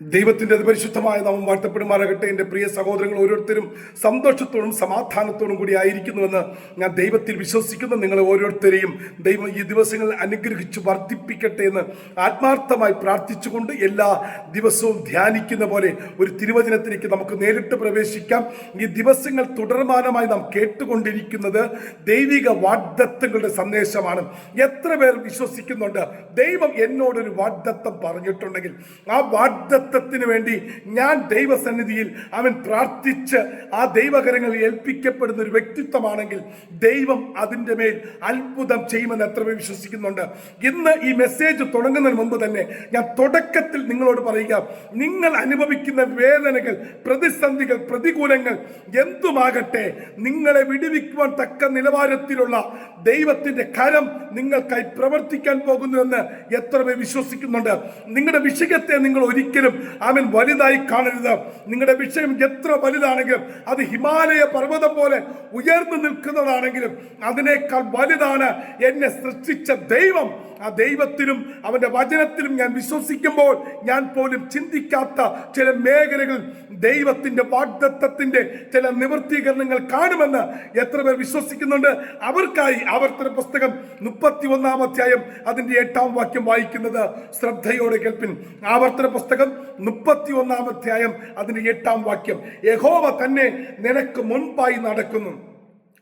ദൈവത്തിന്റെ പരിശുദ്ധമായ നാമം വാഴ്ത്തപ്പെടുമാറാകട്ടെ. എന്റെ പ്രിയ സഹോദരങ്ങൾ ഓരോരുത്തരും സന്തോഷത്തോടും സമാധാനത്തോടും കൂടി ആയിരിക്കുന്നുവെന്ന് ഞാൻ ദൈവത്തിൽ വിശ്വസിക്കുന്ന. നിങ്ങളെ ഓരോരുത്തരെയും ദൈവം ഈ ദിവസങ്ങളിൽ അനുഗ്രഹിച്ച് വർദ്ധിപ്പിക്കട്ടെ എന്ന് ആത്മാർത്ഥമായി പ്രാർത്ഥിച്ചുകൊണ്ട് എല്ലാ ദിവസവും ധ്യാനിക്കുന്ന പോലെ ഒരു തിരുവചനത്തിലേക്ക് നമുക്ക് നേരിട്ട് പ്രവേശിക്കാം. ഈ ദിവസങ്ങൾ തുടർമാനമായി നാം കേട്ടുകൊണ്ടിരിക്കുന്നത് ദൈവിക വാഗ്ദത്തങ്ങളുടെ സന്ദേശമാണ്. എത്ര പേർ വിശ്വസിക്കുന്നുണ്ട്? ദൈവം എന്നോടൊരു വാഗ്ദത്തം പറഞ്ഞിട്ടുണ്ടെങ്കിൽ ആ വാഗ്ദത്തത്തിന് വേണ്ടി ഞാൻ ദൈവസന്നിധിയിൽ അവൻ പ്രാർത്ഥിച്ച് ആ ദൈവകരങ്ങൾ ഏൽപ്പിക്കപ്പെടുന്ന ഒരു വ്യക്തിത്വമാണെങ്കിൽ ദൈവം അതിന്റെ മേൽ അത്ഭുതം ചെയ്യുമെന്ന് എത്ര വിശ്വസിക്കുന്നുണ്ട്. ഇന്ന് ഈ മെസ്സേജ് തുടങ്ങുന്നതിന് മുമ്പ് തന്നെ ഞാൻ തുടക്കത്തിൽ നിങ്ങളോട് പറയുക നിങ്ങൾ അനുഭവിക്കുന്ന വേദനകൾ പ്രതിസന്ധികൾ പ്രതികൂലങ്ങൾ എന്തുമാകട്ടെ നിങ്ങളെ വിടുവിക്കുവാൻ തക്ക നിലവാരത്തിലുള്ള ദൈവത്തിന്റെ കരം നിങ്ങൾക്കായി പ്രവർത്തിക്കാൻ പോകുന്നുവെന്ന് എത്ര പേർ വിശ്വസിക്കുന്നുണ്ട്. നിങ്ങളുടെ വിഷയത്തെ നിങ്ങൾ ഒരിക്കലും അവൻ വലുതായി കാണരുത്. നിങ്ങളുടെ വിഷയം എത്ര വലുതാണെങ്കിലും അത് ഹിമാലയ പർവതം പോലെ ഉയർന്നു നിൽക്കുന്നതാണെങ്കിലും അതിനേക്കാൾ വലുതാണ് എന്നെ സൃഷ്ടിച്ച ദൈവം. ആ ദൈവത്തിലും അവന്റെ വചനത്തിലും ഞാൻ വിശ്വസിക്കുമ്പോൾ ഞാൻ പോലും ചിന്തിക്കാത്ത ചില മേഖലകൾ ദൈവത്തിന്റെ വാഗ്ദത്തത്തിന്റെ ചില നിവൃത്തീകരണങ്ങൾ കാണുമെന്ന് എത്ര പേർ വിശ്വസിക്കുന്നുണ്ട്. അവർക്കായി ആവർത്തന പുസ്തകം മുപ്പത്തി ഒന്നാം അധ്യായം അതിന്റെ എട്ടാം വാക്യം വായിക്കുന്നത് ശ്രദ്ധയോടെ കേൾപ്പിൻ. ആവർത്തന പുസ്തകം മുപ്പത്തി ഒന്നാം അധ്യായം അതിന് എട്ടാം വാക്യം. യഹോവ തന്നെ നിനക്ക് മുൻപായി നടക്കുന്നു.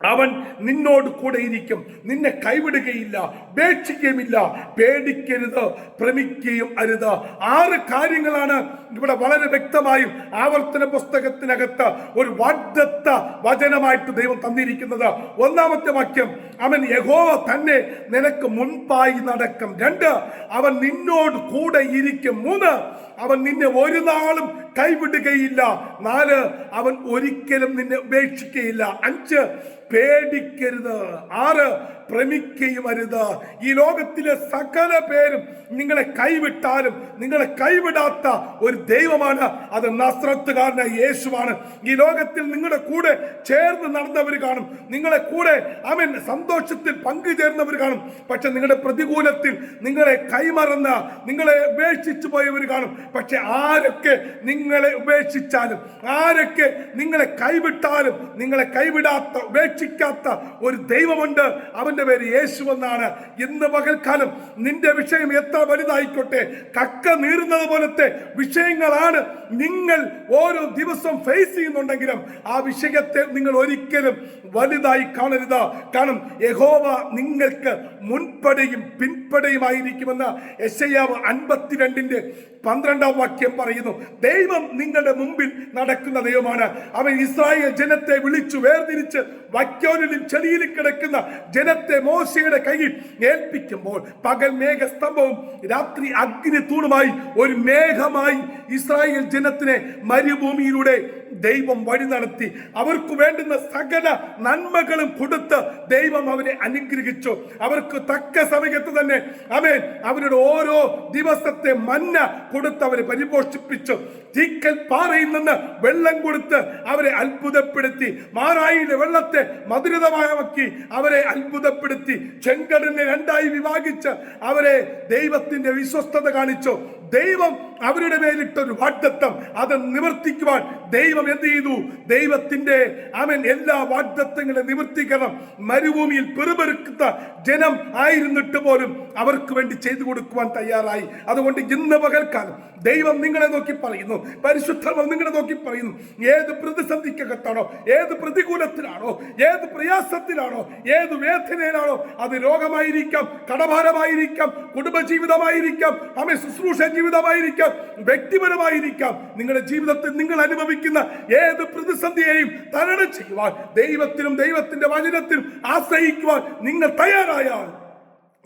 അവൻ നിന്നോട് കൂടെ ഇരിക്കും. നിന്നെ കൈവിടുകയില്ല ഉപേക്ഷിക്കുകയുമില്ല പേടിക്കരുത് ഭ്രമിക്കുകയും അരുത്. ആറ് കാര്യങ്ങളാണ് ഇവിടെ വളരെ വ്യക്തമായും ആവർത്തന പുസ്തകത്തിനകത്ത് ഒരു വാഗ്ദത്ത വചനമായിട്ട് ദൈവം തന്നിരിക്കുന്നത്. ഒന്നാമത്തെ വാക്യം അവൻ യഹോവ തന്നെ നിനക്ക് മുൻപായി നടക്കും. രണ്ട് അവൻ നിന്നോട് കൂടെ ഇരിക്കും. മൂന്ന് അവൻ നിന്നെ ഒരു നാളും കൈവിടുകയില്ല. നാല് അവൻ ഒരിക്കലും നിന്നെ ഉപേക്ഷിക്കുകയില്ല അഞ്ച് പേടിക്കരുത്. ആറ് ഭ്രമിക്കുകയും അരുത്. ഈ ലോകത്തിലെ സകല പേരും നിങ്ങളെ കൈവിട്ടാലും നിങ്ങളെ കൈവിടാത്ത ഒരു ദൈവമാണ് അത് നസ്രത്തുകാരനായ യേശുവാണ്. ഈ ലോകത്തിൽ നിങ്ങളുടെ കൂടെ ചേർന്ന് നടന്നവർ കാണും. നിങ്ങളെ കൂടെ അവൻ സന്തോഷത്തിൽ പങ്കുചേർന്നവർ കാണും. പക്ഷെ നിങ്ങളുടെ പ്രതികൂലത്തിൽ നിങ്ങളെ കൈമറന്ന നിങ്ങളെ ഉപേക്ഷിച്ചു പോയവർ കാണും. പക്ഷെ ആരൊക്കെ നിങ്ങളെ ഉപേക്ഷിച്ചാലും ആരൊക്കെ നിങ്ങളെ കൈവിട്ടാലും നിങ്ങളെ കൈവിടാത്ത ഉപേക്ഷിക്കാത്ത ഒരു ദൈവമുണ്ട് അവന്റെ പേര് യേശു എന്നാണ്. ഇന്ന് പകൽക്കാലം നിന്റെ വിഷയം എത്ര വലുതായിക്കോട്ടെ കക്ക നീറുന്നത് പോലത്തെ വിഷയങ്ങളാണ് നിങ്ങൾ ഓരോ ദിവസം ഫേസ് ചെയ്യുന്നുണ്ടെങ്കിലും ആ വിഷയത്തെ നിങ്ങൾ ഒരിക്കലും വലുതായി കാണരുത്. കാരണം യഹോവ നിങ്ങൾക്ക് മുൻപടയും പിൻപടയുമായിരിക്കുമെന്ന് എസ് ഐ അൻപത്തിരണ്ടിന്റെ പന്ത്രണ്ടാം വാക്യം പറയുന്നു ദൈവം നിങ്ങളുടെ മുമ്പിൽ നടക്കുന്ന ദൈവമാണ്. അവൻ ഇസ്രായേൽ ജനത്തെ വിളിച്ചു വേർതിരിച്ച് വക്യോനിലും ചെളിയിലും കിടക്കുന്ന ജനത്തെ മോശയുടെ കയ്യിൽ ഏൽപ്പിക്കുമ്പോൾ പകൽ മേഘസ്തംഭവും രാത്രി അഗ്നി തൂണുമായി ഒരു മേഘമായി ഇസ്രായേൽ ജനത്തിനെ മരുഭൂമിയിലൂടെ ദൈവം വഴി നടത്തി. അവർക്ക് വേണ്ടുന്ന സകല നന്മകളും കൊടുത്ത് ദൈവം അവരെ അനുഗ്രഹിച്ചു. അവർക്ക് തക്ക സമയത്ത് തന്നെ അവൻ അവരുടെ ഓരോ ദിവസത്തെ മന്ന കൊടുത്ത് അവരെ പരിപോഷിപ്പിച്ചു. തീക്കൽ പാറയിൽ നിന്ന് വെള്ളം കൊടുത്ത് അവരെ അത്ഭുതപ്പെടുത്തി. മാറായിയുടെ വെള്ളത്തെ മധുരതമാക്കി അവരെ അത്ഭുതപ്പെടുത്തി. ചെങ്കടലിനെ രണ്ടായി വിഭാഗിച്ച് അവരെ ദൈവത്തിന്റെ വിശ്വസ്തത കാണിച്ചു. ദൈവം അവരുടെ മേലിട്ടൊരു വാഗ്ദത്തം. അത് നിവർത്തിക്കുവാൻ ദൈവം എന്ത് ചെയ്തു? ദൈവത്തിന്റെ അവൻ എല്ലാ വാഗ്ദത്തങ്ങളെ നിവർത്തിക്കണം. മരുഭൂമിയിൽ പെറുപെറുക്കുന്ന ജനം ആയിരുന്നിട്ട് പോലും അവർക്ക് വേണ്ടി ചെയ്തു കൊടുക്കുവാൻ തയ്യാറായി. അതുകൊണ്ട് ഇന്ന് പകൽക്കാലം ദൈവം നിങ്ങളെ നോക്കി പറയുന്നു. പരിശുദ്ധം നിങ്ങളെ നോക്കി പറയുന്നു. ഏത് പ്രതിസന്ധിക്കകത്താണോ ഏത് പ്രതികൂലത്തിലാണോ ഏത് പ്രയാസത്തിലാണോ ഏത് വേദനയിലാണോ അത് രോഗമായിരിക്കാം കടഭാരമായിരിക്കാം കുടുംബജീവിതമായിരിക്കാം അമ്മ ശുശ്രൂഷ ജീവിതമായിരിക്കാം വ്യക്തിപരമായിരിക്കാം. നിങ്ങളുടെ ജീവിതത്തിൽ നിങ്ങൾ അനുഭവിക്കുന്ന ഏത് പ്രതിസന്ധിയെയും തരണം ചെയ്യുവാൻ ദൈവത്തിനും ദൈവത്തിന്റെ വചനത്തിനും ആശ്രയിക്കുവാൻ നിങ്ങൾ തയ്യാറായാൽ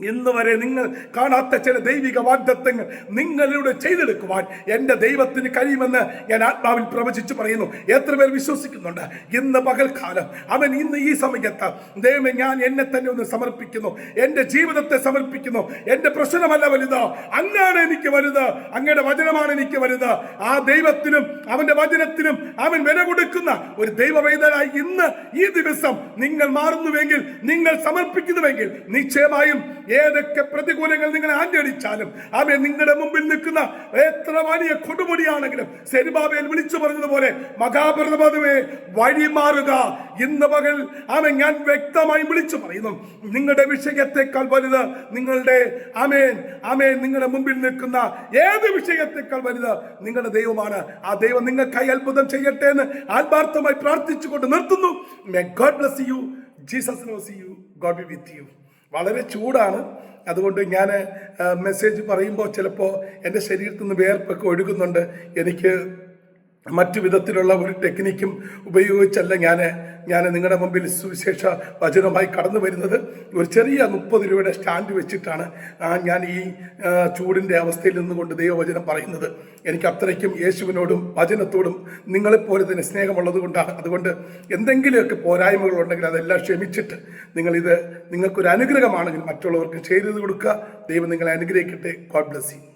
ഇന്ന് വരെ നിങ്ങൾ കാണാത്ത ചില ദൈവിക വാഗ്ദത്തങ്ങൾ നിങ്ങളിലൂടെ ചെയ്തെടുക്കുവാൻ എന്റെ ദൈവത്തിന് കഴിയുമെന്ന് ഞാൻ ആത്മാവിൽ പ്രവചിച്ചു പറയുന്നു. എത്ര പേർ വിശ്വസിക്കുന്നുണ്ട്? ഇന്ന് പകൽക്കാലം അവൻ ഇന്ന് ഈ സമയത്ത് ദൈവമേ ഞാൻ എന്നെ തന്നെ ഒന്ന് സമർപ്പിക്കുന്നു. എന്റെ ജീവിതത്തെ സമർപ്പിക്കുന്നു. എന്റെ പ്രശ്നമല്ല വലുത്. അങ്ങാണ് എനിക്ക് വലുത്. അങ്ങയുടെ വചനമാണ് എനിക്ക് വലുത്. ആ ദൈവത്തിനും അവന്റെ വചനത്തിനും അവൻ വില കൊടുക്കുന്ന ഒരു ദൈവവേദനായി ഇന്ന് ഈ ദിവസം നിങ്ങൾ മാറുന്നുവെങ്കിൽ നിങ്ങൾ സമർപ്പിക്കുന്നുവെങ്കിൽ നിശ്ചയമായും ഏതൊക്കെ പ്രതികൂലങ്ങൾ നിങ്ങളെ ആഞ്ഞടിച്ചാലും ആമേ നിങ്ങളുടെ മുമ്പിൽ നിൽക്കുന്ന എത്ര വലിയ കൊടുമുടിയാണെങ്കിലും സെരുബാബേൽ വിളിച്ചു പറഞ്ഞതുപോലെ മഹാപ്രതപതുവേ വഴിമാറുക. ഇന്ന് പകൽ ആമേ ഞാൻ വ്യക്തമായി വിളിച്ചു പറയുന്നു നിങ്ങളുടെ വിഷയത്തെക്കാൾ വലുത് നിങ്ങളുടെ അമേൻ അമേൻ നിങ്ങളുടെ മുമ്പിൽ നിൽക്കുന്ന ഏത് വിഷയത്തെക്കാൾ വലുത് നിങ്ങളുടെ ദൈവമാണ്. ആ ദൈവം നിങ്ങൾക്കായി അത്ഭുതം ചെയ്യട്ടെ എന്ന് ആത്മാർത്ഥമായി പ്രാർത്ഥിച്ചുകൊണ്ട് നിർത്തുന്നു. God bless you Jesus knows you God be with you വളരെ ചൂടാണ്. അതുകൊണ്ട് ഞാൻ മെസ്സേജ് പറയുമ്പോൾ ചിലപ്പോൾ എന്റെ ശരീരത്തിൽ നിന്ന് വേർപ്പൊക്കെ ഒഴുകുന്നുണ്ട്. എനിക്ക് മറ്റു വിധത്തിലുള്ള ഒരു ടെക്നിക്കും ഉപയോഗിച്ചല്ല ഞാൻ ഞാൻ നിങ്ങളുടെ മുമ്പിൽ സുവിശേഷ വചനമായി കടന്നു വരുന്നത്. ഒരു ചെറിയ മുപ്പത് രൂപയുടെ സ്റ്റാൻഡ് വെച്ചിട്ടാണ് ഞാൻ ഈ ചൂടിന്റെ അവസ്ഥയിൽ നിന്നുകൊണ്ട് ദൈവവചനം പറയുന്നത്. എനിക്ക് അത്രയ്ക്കും യേശുവിനോടും വചനത്തോടും നിങ്ങളെപ്പോലെ തന്നെ സ്നേഹമുള്ളത് കൊണ്ടാണ്. അതുകൊണ്ട് എന്തെങ്കിലുമൊക്കെ പോരായ്മകളുണ്ടെങ്കിൽ അതെല്ലാം ക്ഷമിച്ചിട്ട് നിങ്ങളിത് നിങ്ങൾക്കൊരു അനുഗ്രഹമാണെങ്കിൽ മറ്റുള്ളവർക്ക് ചെയ്തു കൊടുക്കുക. ദൈവം നിങ്ങളെ അനുഗ്രഹിക്കട്ടെ. God bless U